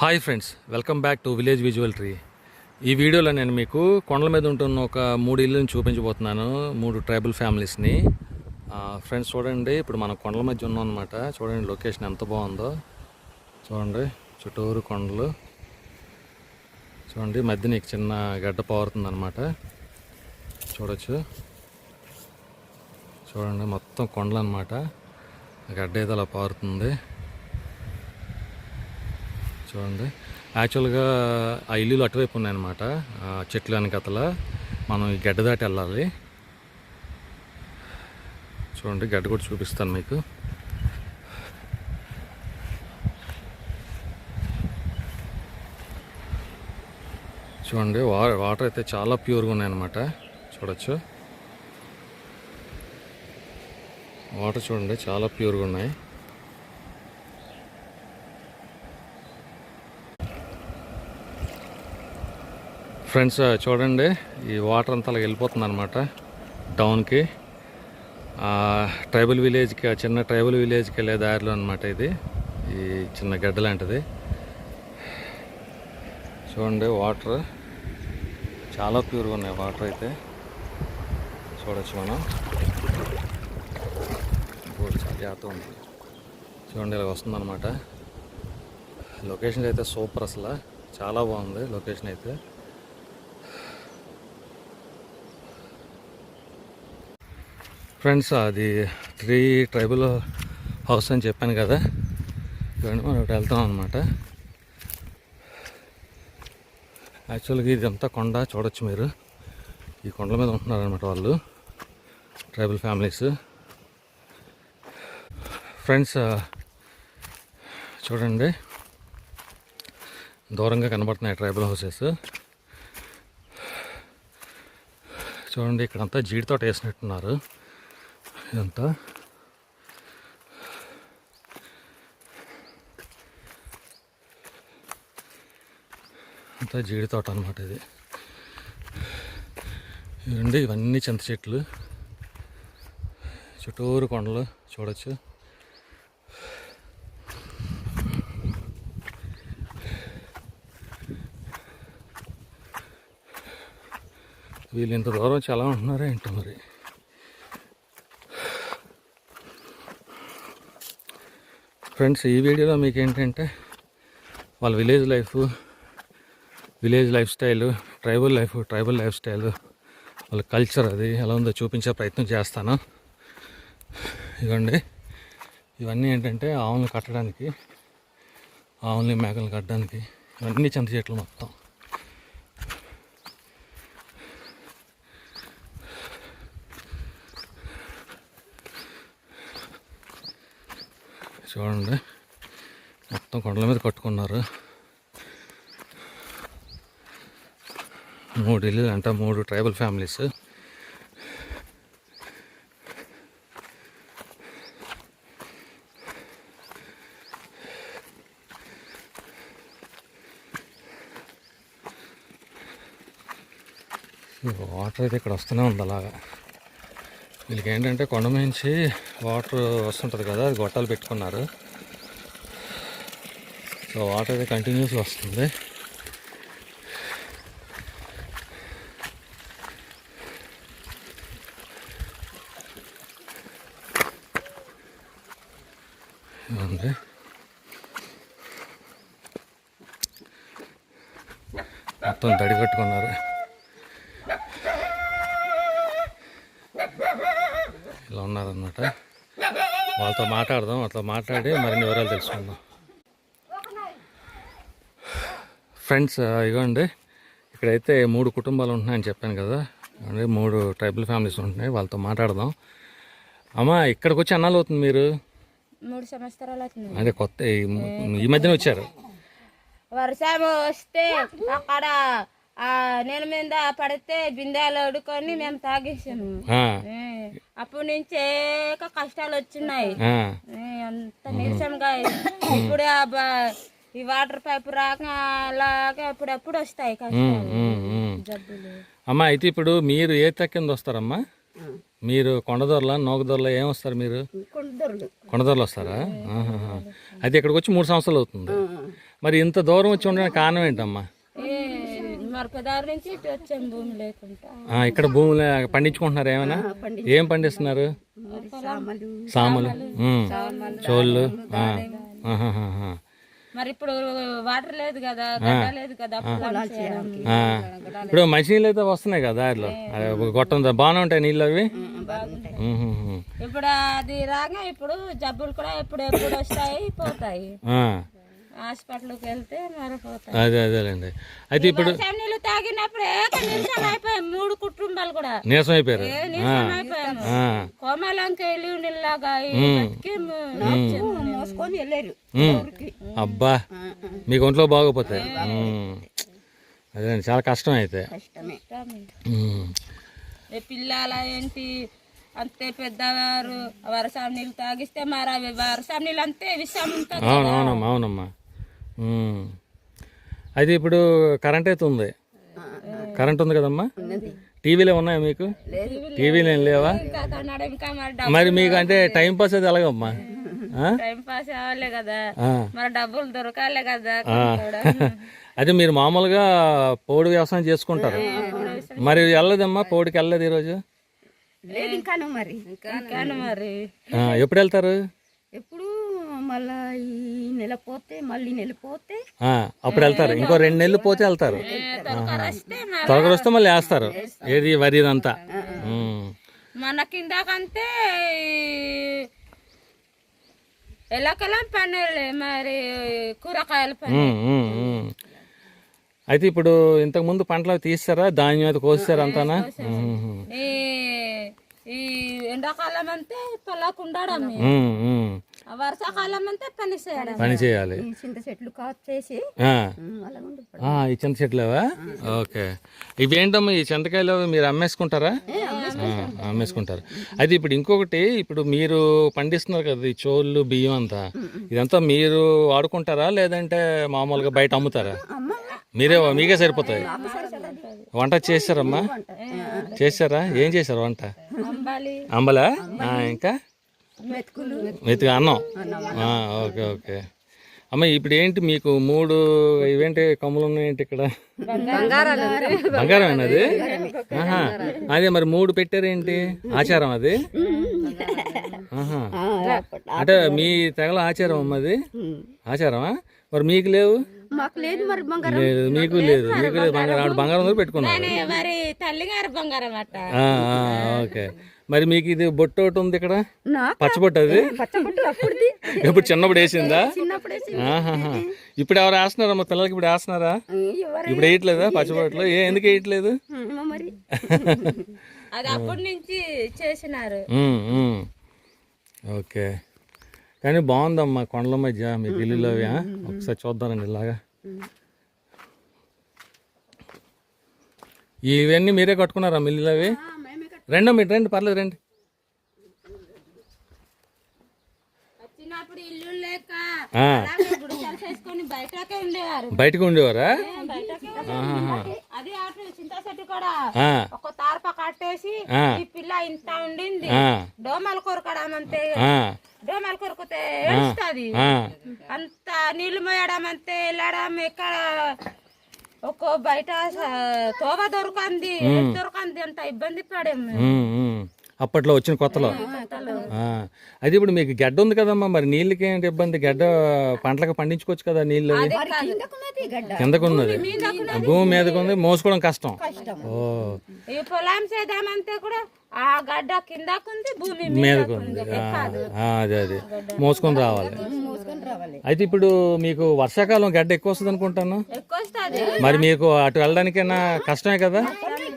Hi friends welcome back to village visual tree. ఈ వీడియోలో నేను మీకు కొండల మీద ఉంటున్న ఒక మూడు ఇళ్ళని చూపించబోతున్నాను మూడు ట్రైబల్ ఫ్యామిలీస్ని. ఫ్రెండ్స్ చూడండి ఇప్పుడు మనం కొండల మధ్య ఉన్నాం అనమాట చూడండి లొకేషన్ ఎంత బాగుందో. చూడండి చుట్టూరు కొండలు. చూడండి మధ్య నీకు చిన్న గడ్డ పారుతుంది అనమాట చూడొచ్చు. చూడండి మొత్తం కొండలు అనమాట గడ్డ ఏదో అలా పారుతుంది. చూడండి. యాక్చువల్గా ఆ ఇల్లులు అటువైపు ఉన్నాయన్నమాట. చెట్లు వెనకతల మనం ఈ గడ్డ దాటి వెళ్ళాలి. చూడండి గడ్డ కూడా చూపిస్తాను మీకు. చూడండి వా వాటర్ అయితే చాలా ప్యూర్గా ఉన్నాయన్నమాట. చూడొచ్చు. వాటర్ చూడండి చాలా ప్యూర్గా ఉన్నాయి. ఫ్రెండ్స్ చూడండి ఈ వాటర్ అంతా అలా వెళ్ళిపోతుంది అనమాట డౌన్కి ట్రైబల్ విలేజ్కి ఆ చిన్న ట్రైబల్ విలేజ్కి వెళ్ళే దారిలో అనమాట ఇది. ఈ చిన్న గడ్డ లాంటిది. చూడండి వాటర్ చాలా ప్యూర్గా ఉన్నాయి. వాటర్ అయితే చూడొచ్చు మనం. బోర్డు చాలా జాగ్రత్త ఉంది. చూడండి ఇలా వస్తుందన్నమాట. లొకేషన్ అయితే సూపర్ అసలు. చాలా బాగుంది లొకేషన్ అయితే. ఫ్రెండ్స్ అది త్రీ ట్రైబల్ హౌస్ అని చెప్పాను కదా. ఇవన్నీ మనం ఒకటి వెళ్తాం అనమాట యాక్చువల్గా ఇదంతా కొండ చూడొచ్చు మీరు. ఈ కొండల మీద ఉంటున్నారనమాట వాళ్ళు ట్రైబల్ ఫ్యామిలీస్ ఫ్రెండ్స్ చూడండి. దూరంగా కనబడుతున్నాయి ట్రైబల్ హౌసెస్ చూడండి ఇక్కడంతా జీడి తోట వేసినట్టున్నారు. ఇదంతా. అంతా జీడి తోట అనమాట ఇది. ఇవండి ఇవన్నీ చింత చెట్లు. చుట్టూరు కొండలు చూడొచ్చు. వీళ్ళు ఇంత దూరం చాలా ఉంటున్నారా ఏంటో మరి? ఫ్రెండ్స్ ఈ వీడియోలో మీకు ఏంటంటే వాళ్ళ village life village life style tribal life tribal life style వాళ్ళ కల్చర్ అది ఎలా ఉందో చూపించే ప్రయత్నం చేస్తాను. ఇవ్వండి ఇవన్నీ ఏంటంటే ఆవులను కట్టడానికి ఆవుల్ని మేకలు కట్టడానికి ఇవన్నీ చింత చెట్లు మొత్తం చూడండి. మొత్తం కొండల మీద కట్టుకున్నారు. మూడు ఇల్లు అంట మూడు ట్రైబల్ ఫ్యామిలీస్. వాటర్ అయితే ఇక్కడ వస్తూనే ఉంది అలాగా. వీళ్ళకి ఏంటంటే కొండ నుంచి వాటర్ వస్తుంటుంది కదా అది గొట్టాలు పెట్టుకున్నారు. సో వాటర్ అయితే కంటిన్యూస్గా వస్తుంది. ఉంది మొత్తం తడి కట్టుకున్నారు ఉన్నారనమాట వాళ్ళతో మాట్లాడదాం వాళ్ళతో మాట్లాడి మరిన్ని వివరాలు తెలుసుకుందాం. ఫ్రెండ్స్ ఇగోండి. ఇక్కడైతే మూడు కుటుంబాలు ఉంటున్నాయని చెప్పాను కదా. అంటే మూడు ట్రైబల్ ఫ్యామిలీస్ ఉంటున్నాయి వాళ్ళతో మాట్లాడదాం. అమ్మా ఇక్కడికి వచ్చి అన్నాలు అవుతుంది మీరు? మూడు సంవత్సరాలు అవుతుంది. అదే కొత్త ఈ- ఈ మధ్యన వచ్చారు. వర్షం వస్తే అక్కడ ఆ నీళ్ళ మీద పడితే బిందెలు అడుకొని మేము తాగేసాము అప్పటి నుంచే కష్టాలు వచ్చినాయి. అంత నీరసంగా ఇప్పుడు ఆ బ- ఈ వాటర్ పైప్ రాక అలాగే అప్పుడప్పుడు వస్తాయి. జబ్బులు. అమ్మా అయితే ఇప్పుడు మీరు ఏ కింద వస్తారమ్మా? మీరు కొండదొరల నోకదొరల ఏం వస్తారు మీరు? కొండదొరలు. వస్తారా. అయితే ఇక్కడికి వచ్చి మూడు సంవత్సరాలు అవుతుంది. మరి ఇంత దూరం వచ్చి ఉండడానికి కారణం ఏంటమ్మా? ఏ మరపదారు నుంచి ఇటు వచ్చాం భూమి లేకుండా. ఆ, ఇక్కడ భూములు పండించుకుంటున్నారు ఏమైనా? ఏం పండిస్తున్నారు? సామలు. ఉమ్. చోళ్ళు. ఆ. ఆహాహాహా. మరి ఇప్పుడు వాటర్ లేదు కదా గడ్డ లేదు కదా పొలం చేయడానికి. ఆ. ఇప్పుడు మంచినీళ్ళు అయితే వస్తున్నాయి కదా దారిలో. అది ఒక గొట్టం దా- బాగానే ఉంటాయి నీళ్ళు అవి? ఉహుహు. ఇప్పుడు అది రాగా ఇప్పుడు జబ్బులు కూడా ఎప్పుడు ఎప్పుడు వస్తాయి పోతాయి. ఆ. హాస్పిటల్కి వెళ్తే అదే అదేలేండి. అయితే ఇప్పుడు నీళ్ళు తాగినప్పుడు ఏక నిమిషం అయిపోయాయి. మూడు కుటుంబాలు కూడా. నీరసం అయిపోయారు. ఏ నిమిషం అయిపోయాము ఆ. కోమలంకి వెళ్ళి నీళ్ళగా మోసుకొని వెళ్ళారు. అబ్బా. మీకు ఒంట్లో బాగోపోతాయి. అదేనండి చాలా కష్టం అయితే. కష్టమే. ఉమ్. ఏ పిల్లల ఏంటి? అంతే పెద్దవారు. వర్షం నీళ్ళు తాగిస్తే మరి అవి వర్షం నీళ్ళు అంతే విషం ఉంటుంది అవును అవునమ్మా. అయితే ఇప్పుడు కరెంట్ అయితే ఉంది కరెంట్ ఉంది కదమ్మా? టీవీలో ఉన్నాయా మీకు? టీవీలు ఏం లేవా? మరి మీకు అంటే టైం పాస్ అది ఎలాగమ్మా? ఆ? టైం పాస్ అవ్వాలి కదా. ఆ. మరి డబ్బులు దొరకాలి కదా ఆ. అదే మీరు మామూలుగా పౌడు వ్యవసాయం చేసుకుంటారు? మరి వెళ్ళదమ్మా పౌడికి వెళ్ళలేదు ఈరోజు? ఎప్పుడు వెళ్తారు? ఎప్పుడు? మళ్ళా ఈ నెల పోతే మళ్ళీ నెల పోతే. ఆ, అప్పుడు వెళ్తారు. ఇంకో రెండు నెలలు పోతే వెళ్తారు. త్వరగా వస్తే మళ్ళీ వేస్తారు. ఏది వరి ఇదంతా. మన ఎలకలం పనులే మరి కూరగాయల పని. అయితే ఇప్పుడు ఇంతకు ముందు పంటలు తీస్తారా? ధాన్యం అయితే కోసారా అంతానా? ఈ ఎండాకాలం అంతే పొలాకు ఉండడం ఉమ్, ఉమ్. వర్షాకాలం అంతే పని చేయాలి. ఈ చింత చెట్లు చేసి ఈ చింత చెట్లేవా? ఓకే. ఇవి ఏంటమ్మా ఈ చింతకాయలు మీరు అమ్మేసుకుంటారా? అమ్మేసుకుంటారు. అయితే ఇప్పుడు ఇంకొకటి ఇప్పుడు మీరు పండిస్తున్నారు కదా ఈ చోళ్ళు బియ్యం అంతా. ఇదంతా మీరు వాడుకుంటారా? లేదంటే మామూలుగా బయట అమ్ముతారా? మీరే మీకే సరిపోతాయి. వంట చేశారమ్మా? చేశారా? ఏం చేశారు వంట? అంబాలి. ఇంకా? మెతుగా అన్నం? Okay okay. అమ్మ ఇప్పుడు ఏంటి మీకు మూడు ఇవేంటి కమ్ములు ఉన్నాయేంటి ఇక్కడ? బంగారం అది. అదే మరి మూడు పెట్టారేంటి? ఆచారం అది. అంటే మీ తెగల ఆచారం అమ్మ అది? ఆచారమా? మరి మీకు లేవు? మాకు లేదు మరి బంగారం. లేదు మీకు లేదు మీకు లేదు బంగారం. ఆవిడ బంగారం పెట్టుకున్నారు మరి తల్లిగారు బంగారం అట్ట ఓకే. మరి మీకు ఇది బొట్టు ఒకటి ఉంది ఇక్కడ? పచ్చబొట్టు అది? ఎప్పుడు చిన్నప్పుడు వేసిందా. ఇప్పుడు ఎవరు వేస్తున్నారా? మా పిల్లలకి ఇప్పుడు వేస్తున్నారా? ఇప్పుడు వేయట్లేదా పచ్చబొట్లు ఏ ఎందుకు వేయట్లేదు? అది అప్పటి నుంచి చేసినారు. ఉమ్, ఉమ్. ఓకే. కానీ బాగుందమ్మా కొండల మధ్య అవి ఆ? ఒకసారి చూద్దానండి ఇలాగా. ఇవన్నీ మీరే కట్టుకున్నారా మిల్లులు అవి రండి మీరు రండి పర్లేదు రండి. బయటకే ఉండేవారు. అది అటు చింత చెట్టు కూడా ఆ, ఒక తారప కట్టేసి పిల్ల ఇంత ఉండింది. ఆ, దోమలు కొరకడం అంతే. ఆ, దోమలు కొరికితే ఏడుస్తుంది. అంత నీళ్ళు మోయడం అంతే వెళ్ళడం ఎక్కడ? ఒక్కో బయట తోవ దొరకంది దొరకంది అంత ఇబ్బంది పడాము ఉమ్. అప్పట్లో వచ్చిన కొత్తలో. అది ఇప్పుడు మీకు గడ్డ ఉంది కదమ్మా మరి నీళ్ళకి ఏంటి ఇబ్బంది? గడ్డ పంటలకు పండించుకోవచ్చు కదా నీళ్ళు కిందకున్నది భూమి మీదకు ఉంది మోసుకోవడం కష్టం. ఓ. ఈ పొలం చేద్దామంటే కూడా ఆ గడ్డ కిందకుంది భూమి మీదకు మీదకుంది. ఉంది ఆ, ఆ, అదే అదే. మోసుకొని రావాలి. అయితే ఇప్పుడు మీకు వర్షాకాలం గడ్డ ఎక్కువ వస్తుంది అనుకుంటాను? మరి మీకు అటు వెళ్ళడానికైనా కష్టమే కదా?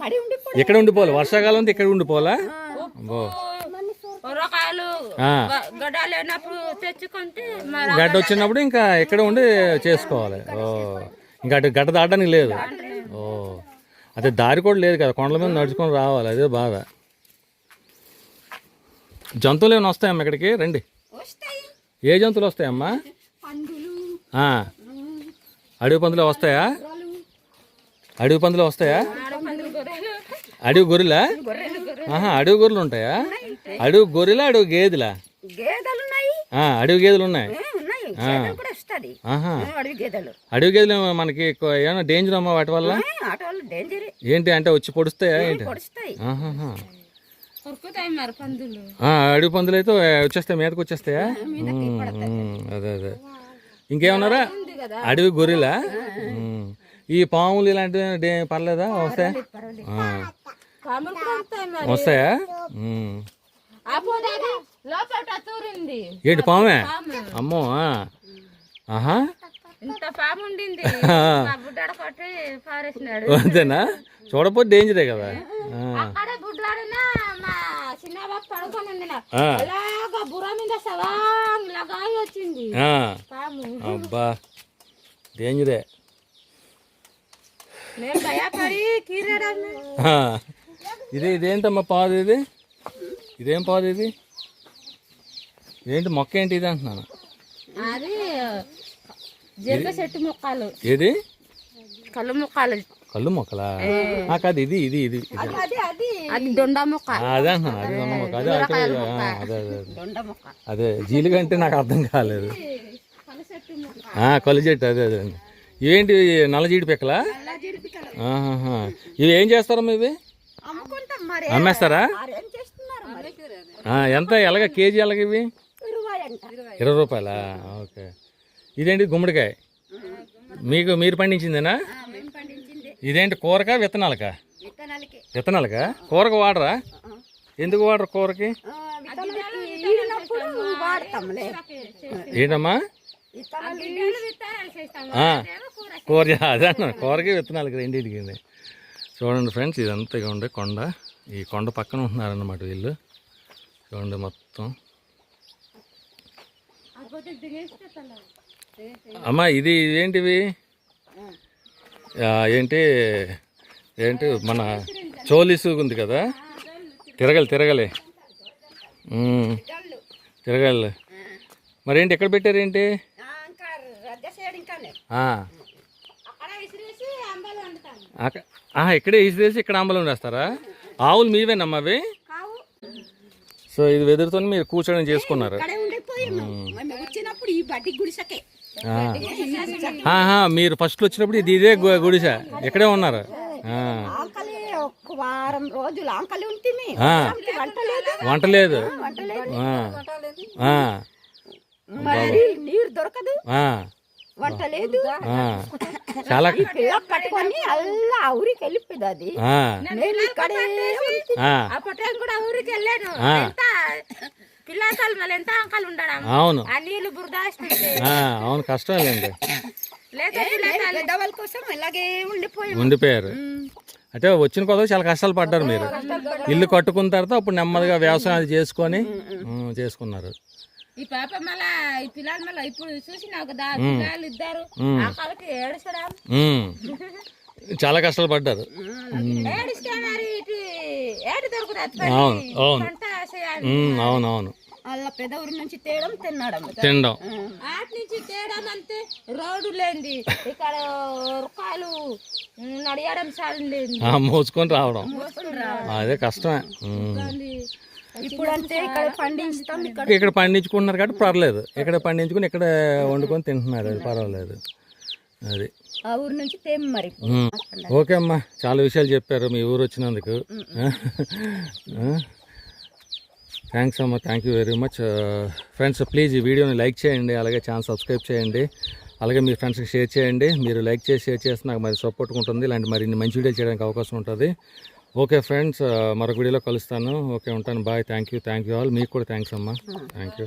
కడి ఉండి ఎక్కడ ఉండిపోవాలి? వర్షాకాలం ఇక్కడ ఉండిపోవాలా? గడ్డ లేనప్పుడు తెచ్చుకుంటే మరి గడ్డ వచ్చినప్పుడు ఇంకా ఎక్కడ ఉండి చేసుకోవాలి. ఓ ఇంకా అటు గడ్డ దాటడానికి లేదు. ఓ అదే దారి కూడా లేదు కదా కొండల మీద నడుచుకొని రావాలి అదే బాధ. జంతువులు ఏమైనా వస్తాయమ్మా ఇక్కడికి? రండి. ఏ జంతువులు వస్తాయమ్మా. అడవి పందులు వస్తాయా? అడవి పందులు వస్తాయా? అడవి గొర్రెలా. ఆహా అడవి గొర్రెలు ఉంటాయా? అడవి గొర్రెలా అడవి గేదెలా? గేదెలు ఉన్నాయి. ఆ, అడవి గేదెలు ఉన్నాయి అడవి గేదెలు. అడవి గేదెలు మనకి ఏమైనా డేంజర్ అమ్మా వాటి వల్ల? ఆటోలు డేంజర్ ఏంటి అంటే వచ్చి పొడుస్తాయా ఏంటి? అడవి పందులు. అయితే వచ్చేస్తాయి మీదకి వచ్చేస్తాయా? అదే అదే. ఇంకేమన్నారా? అడవి గొర్రెలా. ఈ పాములు ఇలాంటివి డే- పర్లేదా? వస్తాయా? వస్తాయి ఏంటి పామే? అమ్మో. ఆహా. అంతేనా? చూడపోతే డేంజరే కదా. అబ్బా. డేంజరే. ఇది ఇదేంటమ్మా పాదు ఇది? ఇదేం పాదు ఇది? ఏంటి మొక్క ఏంటి ఇది అంటున్నాను? అది జీలక చెట్టు మొక్కలు. ఏది? కళ్ళు మొక్కలు. కళ్ళు మొక్కలా? ఆ, కాదు ఇది ఇది ఇది ఇది. అది అది అది. దొండ మొక్క. ఆ, అదే అంటున్నాను అది మొక్క. అదే అదే అదే అదే అదే. దొండ మొక్క. అదే జీలుగ అంటే నాకు అర్థం కాలేదు. కళ్ళు చెట్టు మొక్క. ఆ, కళ్ళు చెట్టు అదే అదే. ఇవేంటి నల్ల జీడి పిక్కలా. ఇవి ఏం చేస్తారమ్మా ఇవి? అమ్మేస్తారా? ఎంత? ఎలాగ? కేజీ ఎలాగ ఇవి? ఇరవై రూపాయలా? ఓకే. ఇదేంటి గుమ్మడికాయ? మీకు మీరు పండించిందేనా? ఆ, మేము పండించింది. ఇదేంటి కూరకా విత్తనాలకా? విత్తనాలకి. కూరకు వాడరా? ఎందుకు వాడరు కూరకి? ఏంటమ్మా కూర అదే అన్న కూరకి విత్తనాలకి రెండింటికి చూడండి ఫ్రెండ్స్ ఇదంతా ఇక ఉండే కొండ. ఈ కొండ పక్కన ఉంటున్నారన్నమాట వీళ్ళు. చూడండి మొత్తం. అమ్మా ఇది ఏంటివి ఏంటి ఏంటి మన చోలీసు ఉంది కదా? తిరగలి తిరగలి. తిరగలి. మరేంటి ఎక్కడ పెట్టారేంటి అక్క- ఆహా, ఇక్కడే ఇసిరేసి ఇక్కడ అంబలం వేస్తారా ఆవులు మీవేనమ్మా అవి సో ఇది వెదురుతో మీరు కూర్చొని చేసుకున్నారు. మీరు ఫస్ట్ వచ్చినప్పుడు ఇది ఇదే గు- గుడిస. ఇక్కడే ఉన్నారు. ఆ, ఆకలి ఒక వారం రోజులు ఆకలి ఉంటుంది ఆ. వంట లేదు. నీరు దొరకదు. చాలా పట్టుకొని అల్లా ఊరికి వెళ్ళిపోయింది అది. ఆ, నేను ఇక్కడే కూడా ఊరికి వెళ్ళాను. ఎంత పిల్లకాయలు మళ్ళీ ఎంత అంకాలు ఉండడం? అవును. ఆ అవును కష్టం లేండి కోసం ఇలాగే ఉండిపోయారు. అంటే వచ్చిన కొత్త చాలా కష్టాలు పడ్డారు మీరు. ఇల్లు కట్టుకున్న తర్వాత అప్పుడు నెమ్మదిగా వ్యవసాయం అది చేసుకొని చేసుకున్నారు. ఈ పాప మళ్ళా ఈ పిల్లలు మళ్ళీ ఇప్పుడు చూసినావు కదా పిల్లలు ఇద్దరు. ఆ కాలకి ఉమ్. చాలా కష్టాలు పడ్డారు. ఏడిస్తే మరి ఇటు ఏడు దొరుకుతుంది అవును అవును. అవును అవును పెద్ద ఊరి నుంచి తేయడం తినడం. తినడం ఆటి నుంచి తేడం అంతే రోడ్డు లేంది ఇక్కడ రుకాలు నడియడం చాలండి ఆ, మోసుకొని రావడం. అదే కష్టమే. ఇప్పుడు అంటే ఇక్కడ పండిస్తాం ఇక్కడ ఇక్కడ పండించుకుంటున్నారు కాబట్టి పర్లేదు. ఇక్కడ పండించుకుని ఇక్కడ వండుకొని తింటున్నారు. అది పర్వాలేదు. అది. ఆ ఊరు నుంచి తేం మరి. ఉమ్. ఓకే అమ్మా. చాలా విషయాలు చెప్పారు మీ ఊరు వచ్చినందుకు. థ్యాంక్స్ అమ్మా. Thank you very much. Friends please ఈ వీడియోని లైక్ చేయండి అలాగే ఛానల్ సబ్స్క్రైబ్ చేయండి అలాగే మీ ఫ్రెండ్స్కి షేర్ చేయండి. మీరు లైక్ చేసి షేర్ చేస్తే నాకు మరి సపోర్ట్ ఉంటుంది. ఇలాంటి మరిన్ని మంచి వీడియోలు చేయడానికి అవకాశం ఉంటుంది. ఓకే ఫ్రెండ్స్ మరొక వీడియోలో కలుస్తాను. ఓకే ఉంటాను. Bye. Thank you thank you all మీకు కూడా థ్యాంక్స్ అమ్మా. Thank you